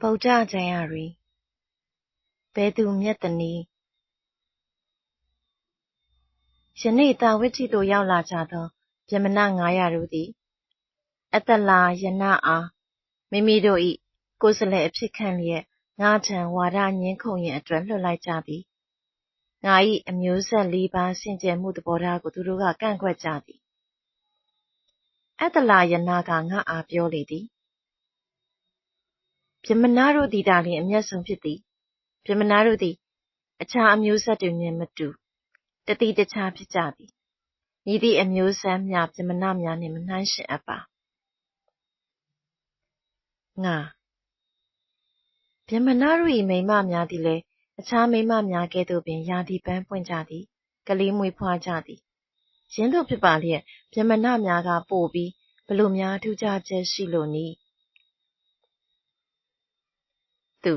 ဗုဒ္ဓကျမ်းရာရီဘယ်သူမြတ်တနည်းယနေ့တာဝိတိသို့ရောက်လာကြသောဗျမနငါးရာတို့သည်အတလာယနအားမိမိတို့၏ကိုယ်စလဲအဖြစ်ခံလျက်ငါထံဝါဒငင်းခုန်ရန်အတွက်လွှတ်လိုက်ကြသည်ငါ၏အမျိုးဆက်လေးပါးစင်ကြယ်မှုသဘောထားကိုသူတို့ကကန့်ကွက်ကြသည်အတလာယနကငါအားပြောလေသည် ဗြဟ္မဏတို့သည်သာလျှင် အမျက်ဆုံးဖြစ်သည်ဗြဟ္မဏတို့သည် အခြားအမျိုးဆက်တွေနှင့်မတူတသီးတခြားဖြစ်ကြသည်မည်သည့်အမျိုးဆက်မျှဗြဟ္မဏများနှင့်မနှိုင်းယှဉ်အပ်ပါငါဗြဟ္မဏတို့၏မိန်းမများသည်လည်းအခြားမိန်းမများကဲ့သို့ပင်ရာသီပန်းပွင့်ကြသည် ကလေးမွေးဖွားကြသည်ယင်းသို့ဖြစ်ပါလျက်ဗြဟ္မဏများကပိုပြီးဘလို့များထူးခြားချက်ရှိလို့နည်း သူ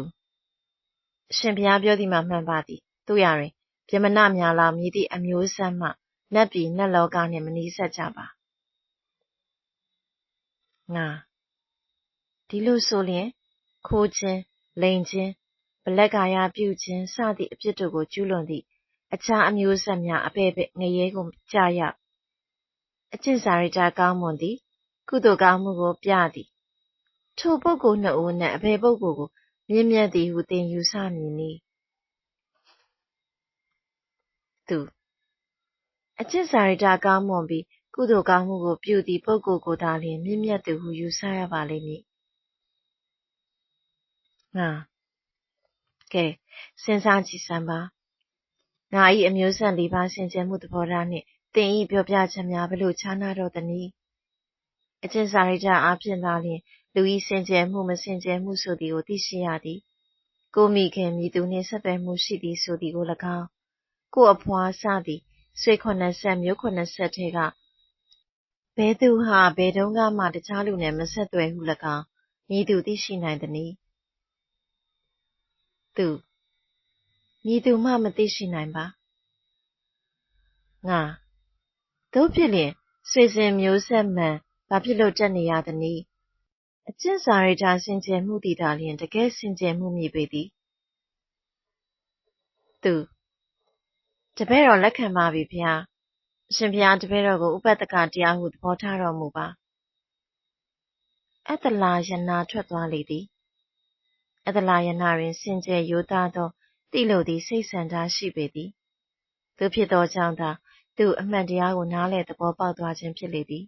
အရှင်ဘုရားပြောသည်မှာမှန်ပါသည်တို့ရတွင်ဗြဟ္မဏများလောက်မည်သည့်အမျိုးဆက်မှနတ်ပြည်နတ်လောကနှင့်မနီးစပ်ကြပါငါဒီလိုဆိုလျင်ခိုးခြင်းလိန်ခြင်းဗလက်ကာယပြုခြင်းစသည့်အပြစ်တို့ကိုကျူးလွန်သည့်အခြားအမျိုးဆက်များအပေပေငရဲကိုကြာရောက်အကျင့်စာရိတ္တကောင်းမွန်သည် ကုသိုလ်ကောင်းမှုကိုပြသည်ထိုပုဂ္ဂိုလ်နှစ်ဦးနှင့်အဘယ်ပုဂ္ဂိုလ်ကို မြင့်မြတ်သည်ဟုသင်ယူဆမည်နည်းသူအကျင့်စာရိတ္တကောင်းမွန်ပြီးကုသိုလ်ကောင်းမှုကိုပြုသည့်ပုဂ္ဂိုလ်ကိုသာလျှင်မြင့်မြတ်သူဟုယူဆရပါလိမ့်မည်ငါကဲစဉ်းစားကြည့်စမ်းပါငါ၏အမျိုးဆက်လေးပါးဆင်ခြင်မှုသဘောထားနှင့်သင်၏ပြောပြချက်များဘလို့ခြားနာတော့သနည်းအကျင့်စာရိတ္တအားဖြင့်သာလျှင် လူ၏စင်ကြယ်မှုမစင်ကြယ်မှုဆိုသည်ကိုသိရှိရသည်ကိုမိခင်မိသူနှင့်ဆက်သွယ်မှုရှိသည်ဆိုသည်ကို၎င်းကိုအဖွားစသည်ဆွေခုနှစ်ဆက်မျိုးခုနှစ်ဆက်ထဲကဘဲသူဟာဘယ်တုန်းကမှတခြားလူနဲ့မဆက်သွယ်ဟု၎င်းမိသူသိရှိနိုင်သည်။သူမိသူမှမသိရှိနိုင်ပါ။ငါတို့ဖြစ်လျင်ဆွေစဉ်မျိုးဆက်မှန်ဘာဖြစ်လို့တက်နေရသနည်း အကျင့်စာရိတ္တစင်ကြယ်မှုသည်သာလျှင် တကယ်စင်ကြယ်မှုမည်ပေသည်သူတပည့်တော်လက်ခံပါပြီဖျားအရှင်ဘုရားတပည့်တော်ကိုဥပတ္တကတရားဟုသဘောထားတော်မူပါအတ္တလာယနာထွက်သွားလေသည်အတ္တလာယနာတွင်စင်ကြယ်ရိုးသားသောတိလို့သည်စိတ်ဆန္ဒရှိပေသည်သူဖြစ်သောကြောင့်သာသူအမှန်တရားကိုနားလည်သဘောပေါက်သွားခြင်းဖြစ်လေသည်